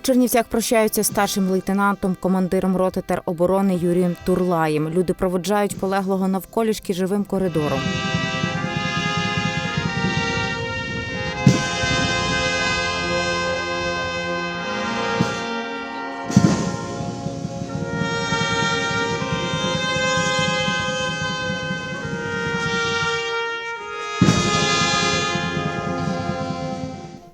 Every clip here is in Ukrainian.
Чернівцях прощаються старшим лейтенантом, командиром роти тероборони Юрієм Турлаєм. Люди проводжають полеглого навколішки живим коридором.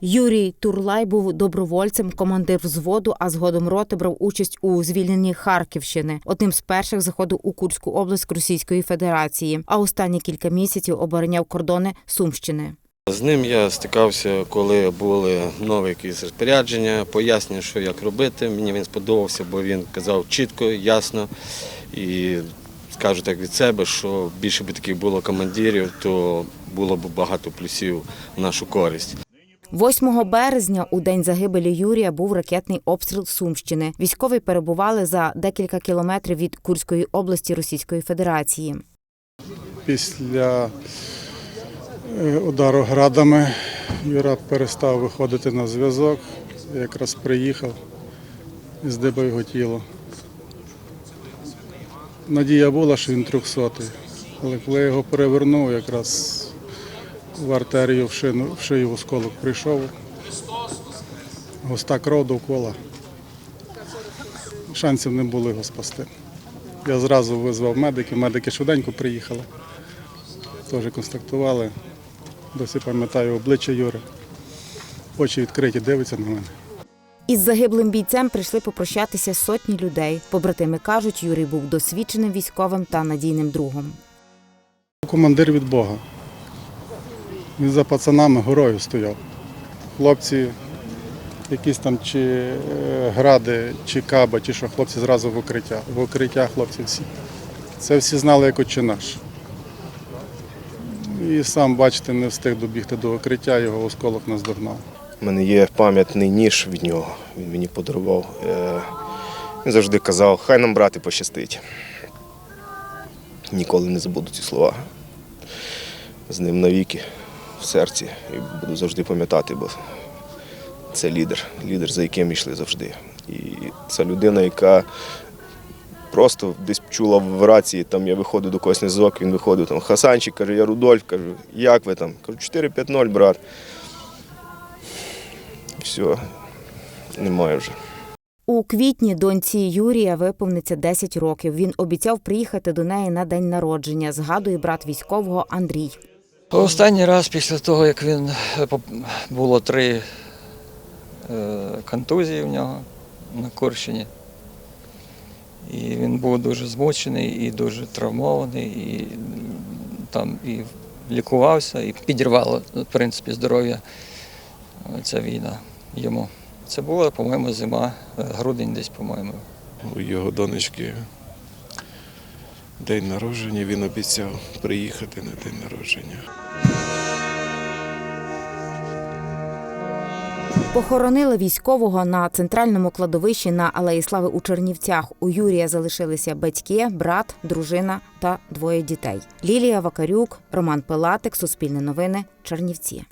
Юрій Турлай був добровольцем, командир взводу, а згодом роти брав участь у звільненні Харківщини. Одним з перших заходив у Курську область Російської Федерації, а останні кілька місяців обороняв кордони Сумщини. З ним я стикався, коли були нові якісь розпорядження, пояснення, що як робити. Мені він сподобався, бо він казав чітко, ясно. І скажу так від себе, що більше б таких було командирів, то було б багато плюсів в нашу користь. 8 березня, у день загибелі Юрія, був ракетний обстріл Сумщини. Військові перебували за декілька кілометрів від Курської області Російської Федерації. Після е, удару градами Юра перестав виходити на зв'язок. Якраз приїхав і здибав його тіло. Надія була, що він трьохсотий. Але коли я його перевернув, якраз в артерію в, шину, в шию осколок прийшов. Густа кров довкола. Шансів не було його спасти. Я зразу визвав медиків, медики швиденько приїхали. Теж констатували. Досі пам'ятаю обличчя Юри. Очі відкриті, дивиться на мене. Із загиблим бійцем прийшли попрощатися сотні людей. Побратими кажуть, Юрій був досвідченим військовим та надійним другом. Командир від Бога. Він за пацанами горою стояв. Хлопці, якісь там чи е, гради, чи каба, чи що, хлопці зразу в укриття. В укриття хлопці всі. Це всі знали, як отче наш. І сам, бачите, не встиг добігти до укриття, його осколок наздогнав. У мене є пам'ятний ніж від нього. Він мені подарував. Е, Він завжди казав, хай нам брати пощастить. Ніколи не забуду ці слова. З ним навіки в серці. І буду завжди пам'ятати, бо це лідер, лідер, за яким йшли завжди. І це людина, яка просто десь чула в рації, там я виходив до когось на він виходив там, Хасанчик, каже, я Рудольф, кажу, як ви там? Кажу, 4-5-0, брат. Все, немає вже. У квітні доньці Юрія виповниться 10 років. Він обіцяв приїхати до неї на день народження. Згадує брат військового Андрій. Останній раз після того, як він е, було три е, контузії в нього на Курщині. І він був дуже змучений і дуже травмований, і там і лікувався, і підірвало, в принципі, здоров'я е, ця війна йому. Це була, по-моєму, зима, грудень десь, по-моєму. у його донечки день народження. Він обіцяв приїхати на день народження. Похоронили військового на центральному кладовищі на Алеї Слави у Чернівцях. У Юрія залишилися батьки, брат, дружина та двоє дітей. Лілія Вакарюк, Роман Пилатик, Суспільне новини, Чернівці.